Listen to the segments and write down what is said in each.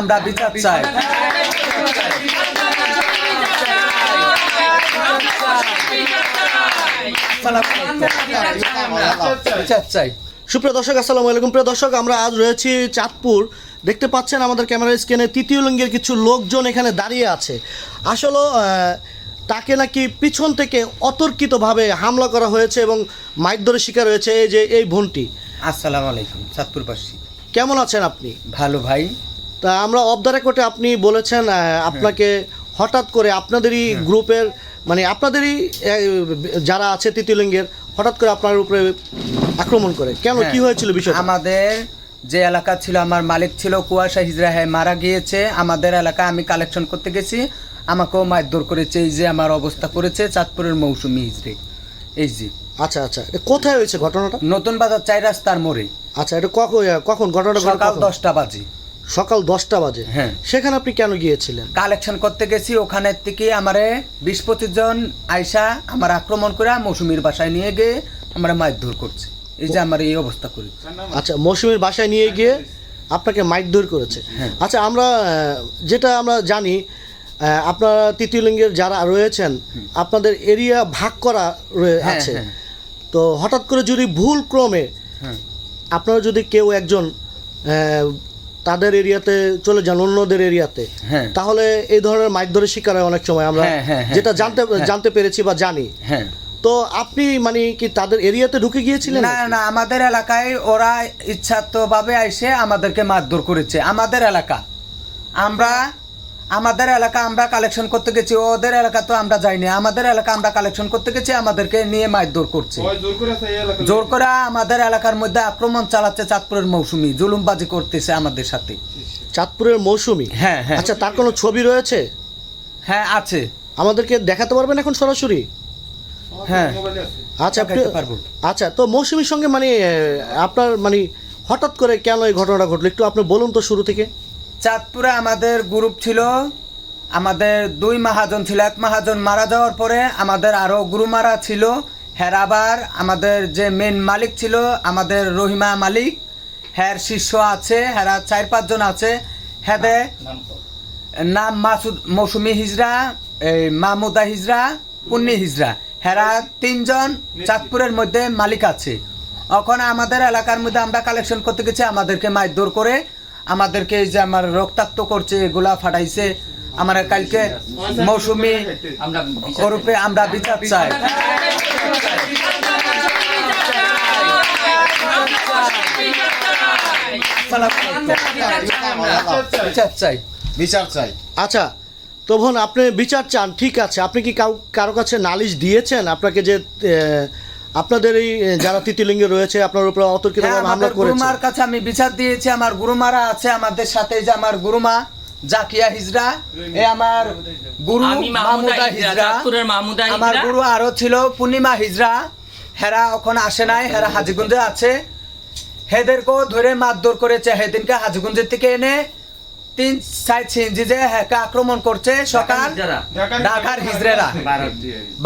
আমরা বিচার চাই। বিচার চাই। সুপ্রিয় দর্শক আসসালামু আলাইকুম। প্রিয় দর্শক আমরা আজ রয়েছি চাঁদপুর। দেখতে পাচ্ছেন আমাদের ক্যামেরা স্ক্রিনে তৃতীয় লিঙ্গের কিছু লোকজন এখানে দাঁড়িয়ে আছে। আসলে তাকে নাকি পিছন থেকে অতর্কিতভাবে হামলা করা হয়েছে এবং মাইকদরের শিকার হয়েছে এই যে এই বোনটি আসসালামু আলাইকুম চাঁদপুরবাসী। কেমন আছেন আপনি? ভালো ভাই। তা আমরা অফ দ্য রেকর্ডে আপনি বলেছেন আপনাকে হঠাৎ করে আপনাদেরই গ্রুপের মানে আপনাদেরই যারা আছে তৃতীয় লিঙ্গের হঠাৎ করে আপনার উপরে আক্রমণ করে। কেন? কি হ্যাঁ। হয়েছিল বিষয়টা? আমাদের যে এলাকা ছিল আমার মালিক ছিল কুয়াশা হিজরা হ্যাঁ মারা গিয়েছে। আমাদের এলাকা আমি কালেকশন করতে গেছি। আমাকেও মারধর করেছে এই যে আমার অবস্থা করেছে চাঁদপুরের মৌসুমি হিজড়ে এই যে। আচ্ছা আচ্ছা। কোথায় হয়েছে ঘটনাটা? নতুন বাজার চাই রাস্তার মোড়ে। আচ্ছা এটা কখন কখন? ঘটনাটা ঘটে সকাল দশটা বাজে। সকাল দশটা বাজে। হ্যাঁ। সেখানে আপনি কেন গিয়েছিলেন? কালেকশন করতে গেছি ওখানে থেকে আমারে বিশ পঁচিশ জন আইসা আমার আক্রমণ করে মৌসুমীর বাসায় নিয়ে গিয়ে আমার মারধর করছে। এই যে আমার এই অবস্থা করি। আচ্ছা মৌসুমীর বাসায় নিয়ে গিয়ে আপনাকে মাইক দূর করেছে। হ্যাঁ। আচ্ছা আমরা যেটা আমরা জানি আপনারা তৃতীয় লিঙ্গের যারা রয়েছেন আপনাদের এরিয়া ভাগ করা রয়ে- হ্যাঁ, আছে। হ্যাঁ। তো হঠাৎ করে যদি ভুল ক্রমে আপনারা যদি কেউ একজন তাদের এরিয়াতে চলে যান অন্যদের এরিয়াতে। হ্যাঁ। তাহলে এই ধরনের মারধরের শিকার হয় অনেক সময় আমরা হ্যাঁ, হ্যাঁ, যেটা জানতে। জানতে পেরেছি বা জানি। হ্যাঁ। তো আপনি মানে কি তাদের এরিয়াতে ঢুকে গিয়েছিলেন না না আমাদের এলাকায় ওরা ইচ্ছাত্মভাবে এসে আমাদেরকে মারধর করেছে আমাদের এলাকা। আমরা আমাদের এলাকা আমরা কালেকশন করতে গেছি ওদের এলাকা তো আমরা যাইনি। আমাদের এলাকা আমরা কালেকশন করতে গেছি আমাদেরকে নিয়ে মারধর করছে। জোর করে আমাদের এলাকার মধ্যে আক্রমণ চালাচ্ছে চাঁদপুরের মৌসুমি জুলুমবাজি করতেছে আমাদের সাথে। চাঁদপুরের মৌসুমি? হ্যাঁ, হ্যাঁ। আচ্ছা তার কোনো ছবি রয়েছে? হ্যাঁ আছে। আমাদেরকে দেখাতে পারবেন এখন সরাসরি? হ্যাঁ। আচ্ছা আচ্ছা তো মৌসুমির সঙ্গে মানে আপনার মানে হঠাৎ করে কেন এই ঘটনাটা ঘটলো? একটু আপনি বলুন তো শুরু থেকে। চাঁদপুরে আমাদের গ্রুপ ছিল। আমাদের দুই মাহাজন ছিল। এক মাহাজন মারা যাওয়ার পরে আমাদের আরও গুরুমারা ছিল। হ্যার আবার আমাদের যে মেন মালিক ছিল, আমাদের রহিমা মালিক। হ্যার শিষ্য আছে হ্যারা চার পাঁচজন আছে। হ্যাদে নাম মাসুদ, মৌসুমি হিজরা, এই মাহমুদা হিজরা, পুন্নি হিজরা। হেরা তিনজন চাঁদপুরের মধ্যে মালিক আছে। এখন আমাদের এলাকার মধ্যে আমরা কালেকশন করতে গেছি, আমাদেরকে মারধর করে। আমাদেরকে এই যে আমার রক্তাক্ত করছে এগুলা ফাটাইছে। আমার কালকে মৌসুমি ওরূপে আমরা বিচার চাই। বিচার চাই। বিচার চাই। আচ্ছা তো বোন আপনি বিচার চান ঠিক আছে। আপনি কি কারও কাছে নালিশ দিয়েছেন? আপনাকে যে আহ, আপনাদের এই যারা তৃতীয়লিঙ্গে রয়েছে আপনার উপরে অতর্কিত হ্যাঁ, হামলা করেছে? গুরুমার কাছে আমি বিচার দিয়েছি আমার গুরুমারা আছে আমাদের সাথে যে আমার গুরুমা জাকিয়া হিজরা এ আমার গুরু মাহমুদা হিজরা, মাহমুদা আমার গুরু আরও ছিল পূর্ণিমা হিজরা হেরা এখন আসে নাই হেরা হাজিগঞ্জে আছে। হেদেরকেও ধরে মারধর করেছে হেদিনকে হাজিগঞ্জের থেকে এনে তিন সাইড সিঞ্জি যে হেকে আক্রমণ করছে সকাল ঢাকার হিজরেরা।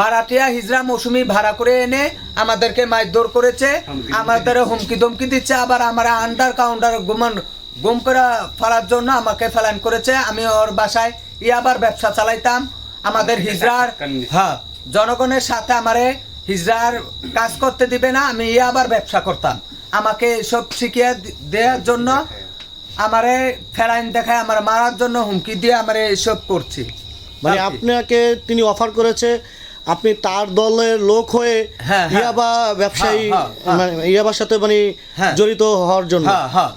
ভাড়াটিয়া হিজরা মৌসুমি ভাড়া করে এনে আমাদেরকে মারধর করেছে। আমাদের হুমকি ধমকি দিচ্ছে আবার আমার আন্ডার কাউন্টার গুমন গুম করে ফেলার জন্য আমাকে ফেলান করেছে। আমি ওর বাসায় ইয়াবার ব্যবসা চালাইতাম। আমাদের হিজরার হ্যাঁ জনগণের সাথে আমারে হিজরার কাজ করতে দিবে না আমি ইয়াবার ব্যবসা করতাম। আমাকে সব শিখিয়ে দেওয়ার জন্য আমারে ফেরাইন দেখায় আমার মারার জন্য হুমকি দিয়ে আমারে এসব করছি। মানে আপনাকে তিনি অফার করেছে আপনি তার দলের লোক হয়ে হ্যাঁ, হ্যাঁ। ইয়াবা ব্যবসায়ী হ্যাঁ, মানে ইয়াবার সাথে মানে। জড়িত হওয়ার জন্য।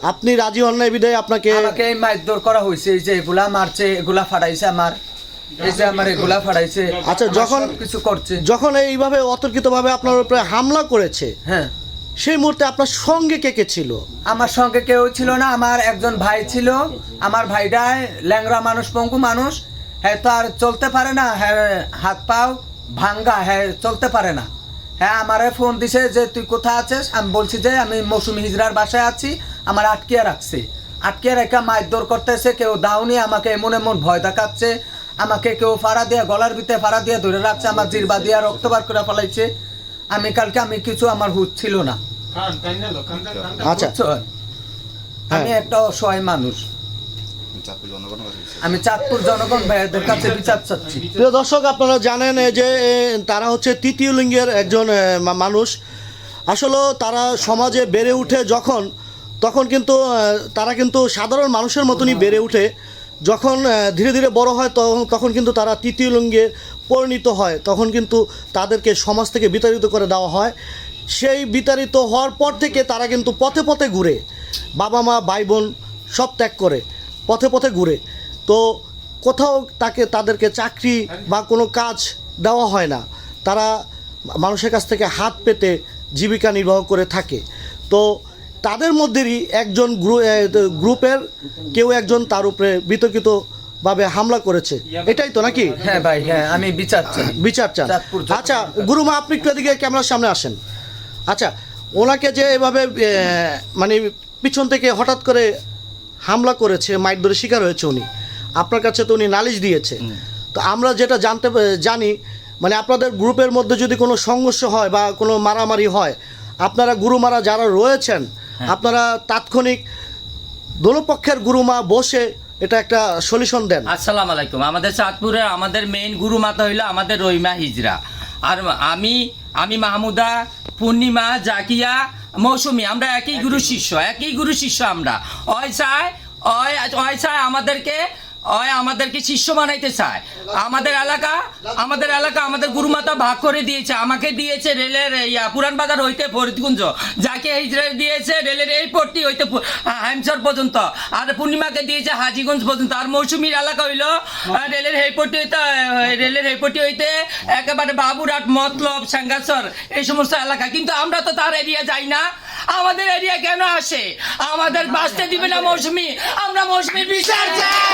আপনি রাজি হন নাই বিদায় আপনাকে? আমাকে এই মারধর করা হয়েছে এই যে এগুলা মারছে এগুলা ফাটাইছে আমার। এই যে আমার এগুলা ফাটাইছে আচ্ছা, যখন- কিছু করছে। যখন এইভাবে অতর্কিতভাবে আপনার উপরে হামলা করেছে হ্যাঁ। সেই মুহূর্তে আপনার সঙ্গে কে কে ছিল? আমার সঙ্গে কেউ ছিল না, আমার একজন ভাই ছিল। আমার ভাইটা ল্যাংরা মানুষ, পঙ্গু মানুষ। হ্যাঁ তো আর চলতে পারে না হ্যাঁ হাত পাও ভাঙ্গা হ্যাঁ চলতে পারে না। হ্যাঁ আমারে ফোন দিছে যে, তুই কোথায় আছিস? আমি বলছি যে, আমি মৌসুমি হিজরার বাসায় আছি, আমার আটকিয়ে রাখছে। আটকিয়ে রেখে মারধর করতেছে, কেউ দাউনি আমাকে এমন এমন ভয় দেখাচ্ছে। আমাকে কেউ ফাড়া দিয়ে, গলার ভিতরে ফাড়া দিয়ে ধরে রাখছে, আমার জিরবা দিয়ে রক্ত বার করে ফেলাইছে। আমি কালকে আমি কিছু আমার হুত ছিল না। আচ্ছা। বুঝছ? আমি হ্যাঁ। একটা অসহায় মানুষ। আমি চাঁদপুর জনগণ ভাইয়াদের কাছে বিচার চাচ্ছি। প্রিয় দর্শক আপনারা জানেন যে তারা হচ্ছে তৃতীয় লিঙ্গের একজন মানুষ। আসলে তারা সমাজে বেড়ে উঠে যখন তখন কিন্তু তারা কিন্তু সাধারণ মানুষের মতনই বেড়ে উঠে। যখন ধীরে ধীরে বড় হয়, তখন তখন কিন্তু তারা তৃতীয় লিঙ্গে পরিণত হয়। তখন কিন্তু তাদেরকে সমাজ থেকে বিতাড়িত করে দেওয়া হয়। সেই বিতাড়িত হওয়ার পর থেকে তারা কিন্তু পথে পথে ঘুরে। বাবা মা, ভাই বোন সব ত্যাগ করে, পথে পথে ঘুরে। তো কোথাও তাকে, তাদেরকে চাকরি বা কোনো কাজ দেওয়া হয় না। তারা মানুষের কাছ থেকে হাত পেতে জীবিকা নির্বাহ করে থাকে। তো তাদের মধ্যেরই একজন গ্রু- গ্রুপের কেউ একজন তার উপরে বিতর্কিতভাবে হামলা করেছে। এটাই তো নাকি? হ্যাঁ ভাই হ্যাঁ আমি বিচার বিচার চান। আচ্ছা গুরুমা আপনি একটু এদিকে ক্যামেরার সামনে আসেন। আচ্ছা ওনাকে যে এভাবে মানে পিছন থেকে হঠাৎ করে হামলা করেছে মাইট ধরে শিকার হয়েছে উনি আপনার কাছে তো উনি নালিশ দিয়েছে। তো আমরা যেটা জানতে জানি মানে আপনাদের গ্রুপের মধ্যে যদি কোনো সংঘর্ষ হয় বা কোনো মারামারি হয় আপনারা গুরুমারা যারা রয়েছেন আপনারা তাৎক্ষণিক দলপক্ষের গুরুমা বসে এটা একটা সলিউশন দেন। আসসালামু আলাইকুম। আমাদের চাঁদপুরে আমাদের মেইন গুরু মাতা হইল আমাদের রহিমা হিজরা। আর আমি আমি মাহমুদা পূর্ণিমা জাকিয়া মৌসুমি আমরা একই গুরু শিষ্য একই গুরু শিষ্য আমরা। অয় চায় অয় অয় চায় আমাদেরকে ওই আমাদেরকে শিষ্য বানাইতে চায়। আমাদের এলাকা আমাদের এলাকা আমাদের গুরুমাতা ভাগ করে দিয়েছে। আমাকে দিয়েছে রেলের ইয়া পুরান বাজার হইতে ফরিদকুঞ্জ যাকে হিজড়া দিয়েছে রেলের এই পট্টি হইতে পু- পর্যন্ত। আর পূর্ণিমাকে দিয়েছে হাজিগঞ্জ পর্যন্ত। আর মৌসুমীর এলাকা হইল রেলের হেইপট্টি হইতে রেলের হেইপট্টি হইতে একেবারে বাবুরাট মতলব, সাঙ্গাসর এই সমস্ত এলাকা। কিন্তু আমরা তো তার এরিয়া যাই না। আমাদের এরিয়া কেন আসে? আমাদের বাঁচতে দিবে না মৌসুমী। আমরা মৌসুমীর বিচার চাই।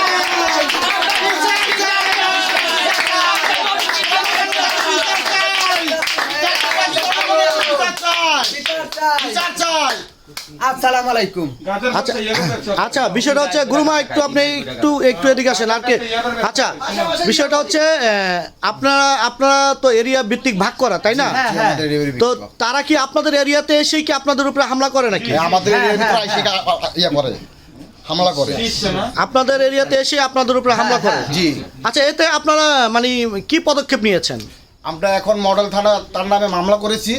আসসালামু আলাইকুম আচ্ছা আচ্ছা বিষয়টা হচ্ছে গুরুমা একটু আপনি একটু একটু এদিকে আসেন আর কি? আচ্ছা বিষয়টা হচ্ছে আপনারা আপনারা তো এরিয়া ভিত্তিক ভাগ করা তাই না? হ্যাঁ হ্যাঁ। তো তারা কি আপনাদের এরিয়াতে এসে কি আপনাদের উপরে হামলা করে নাকি? হ্যাঁ, আমাদের ইয়ে করে। হামলা করে। আপনাদের এরিয়াতে এসে আপনাদের উপরে হামলা করে? জি। আচ্ছা এতে আপনারা মানে কি পদক্ষেপ নিয়েছেন? আমরা এখন মডেল থানা তার নামে মামলা করেছি।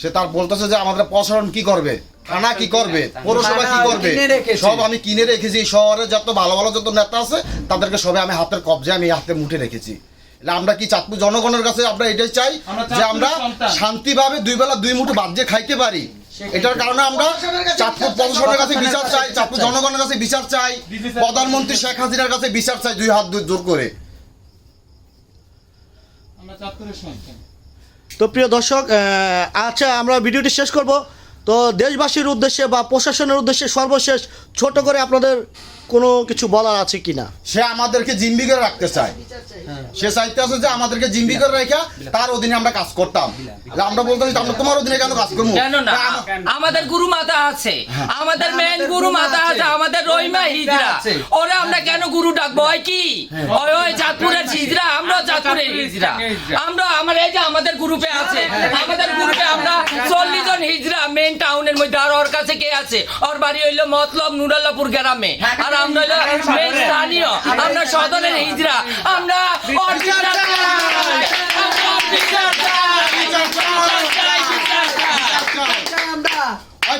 সে তার বলতেছে যে আমাদের প্রশাসন কি করবে? থানা কি করবে? পৌরসভা কি করবে? সব আমি কিনে রেখেছি। শহরে যত ভালো ভালো যত নেতা আছে তাদেরকে সবে আমি হাতের কবজে আমি হাতে মুঠে রেখেছি। এলে আমরা কি চাঁদপুর জনগণের কাছে আমরা এটাই চাই যে আমরা শান্তিভাবে দুই বেলা দুই মুঠো বাজ্যে খাইতে পারি। এটার কারণে আমরা চাঁদপুর প্রশাসনের কাছে বিচার চাই চাঁদপুর জনগণের কাছে বিচার চাই প্রধানমন্ত্রী শেখ হাসিনার কাছে বিচার চাই দুই হাত দুই জোর করে। আমরা চাঁদপুরের সন্তান তো প্রিয় দর্শক আচ্ছা আমরা ভিডিওটি শেষ করব। তো দেশবাসীর উদ্দেশ্যে বা প্রশাসনের উদ্দেশ্যে সর্বশেষ ছোট করে আপনাদের কোনো কিছু বলার আছে কি না সে আমাদেরকে জিম্বি করে রাখতে চায়। সে চাইতে আছে যে আমাদেরকে জিম্বি করে রেখে তার অধীনে আমরা কাজ করতাম। আমরা বলতাম যে আমরা তোমার অধীনে কেন কাজ করব? কেন না? আমাদের গুরু মাতা আছে। আমাদের মেন গুরু মাতা আছে আমাদের রহিমা হিজরা। আছে। ওরে আমরা কেন গুরু ডাকবো? ওই কি? ওই ওই চাঁদপুরের হিজরা আমরা চাঁদপুরের হিজরা। আমরা আমার এই যে আমাদের গ্রুপে আছে আমাদের গ্রুপে আমরা চল্লিশ জন হিজরা মেন টাউনের মধ্যে। আর ওর কাছে কে আছে? ওর বাড়ি হইল মতলব নুরাল্লাপুর গ্রামে। আর স্থানীয়। আমরা হিজরা। আমরা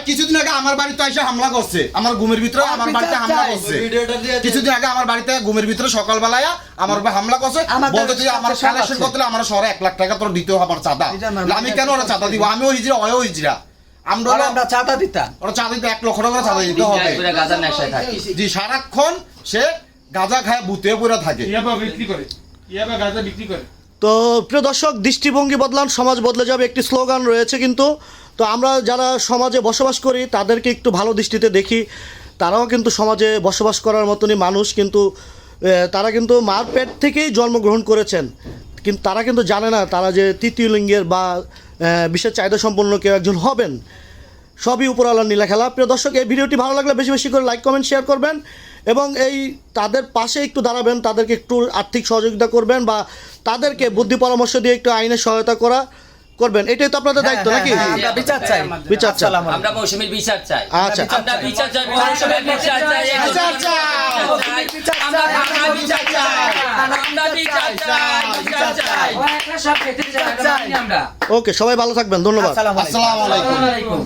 কিছুদিন আগে আমার বাড়িতে এসে হামলা করছে। আমার ঘুমের ভিতরে আমার বাড়িতে হামলা করছে। কিছুদিন আগে আমার বাড়িতে ঘুমের ভিতরে সকালবেলায় আমার উপর হামলা করছে। বলতে তুই আমার কালেকশন। করতে আমার শহরে এক লাখ টাকা তোর দিতে হবে আমার চাঁদা। আমি কেন ওরা চাঁদা দিব? আমিও হিজড়া ওয়ও হিজড়া। আমরা আমরা চাঁদা দিতাম। ওরা চাঁদা দিতে এক লক্ষ টাকা চাঁদা দিতে হবে। জি সারাক্ষণ সে গাঁজা খায় বুতে পড়ে থাকে। ইয়াবা বিক্রি করে। ইয়াবা গাঁজা বিক্রি করে। তো প্রিয় দর্শক দৃষ্টিভঙ্গি বদলান সমাজ বদলে যাবে একটি স্লোগান রয়েছে কিন্তু। তো আমরা যারা সমাজে বসবাস করি তাদেরকে একটু ভালো দৃষ্টিতে দেখি। তারাও কিন্তু সমাজে বসবাস করার মতনই মানুষ কিন্তু তারা কিন্তু মারপেট থেকেই জন্মগ্রহণ করেছেন। কিন্তু তারা কিন্তু জানে না তারা যে তৃতীয় লিঙ্গের বা বিশেষ চাহিদা সম্পন্ন কেউ একজন হবেন, সবই উপরওয়ালার নীলা খেলা। প্রিয় দর্শক, এই ভিডিওটি ভালো লাগলে বেশি বেশি করে লাইক কমেন্ট শেয়ার করবেন এবং এই তাদের পাশে একটু দাঁড়াবেন, তাদেরকে একটু আর্থিক সহযোগিতা করবেন বা তাদেরকে বুদ্ধি পরামর্শ দিয়ে একটু আইনের সহায়তা করা। করবেন? এটাই তো আপনাদের দায়িত্ব হ্যাঁ, নাকি? হ্যাঁ, আমরা বিচার চাই। বিচার চাই। আমরা। মৌসুমীর বিচার চাই। আচ্ছা আমরা বিচার চাই মৌসুমীর বিচার চাই বিচার চাই। আমরা আমরা বিচার চাই। আমরা বিচার চাই বিচার চাই। ওকে সবাই ভালো থাকবেন ধন্যবাদ। আসসালামু আলাইকুম।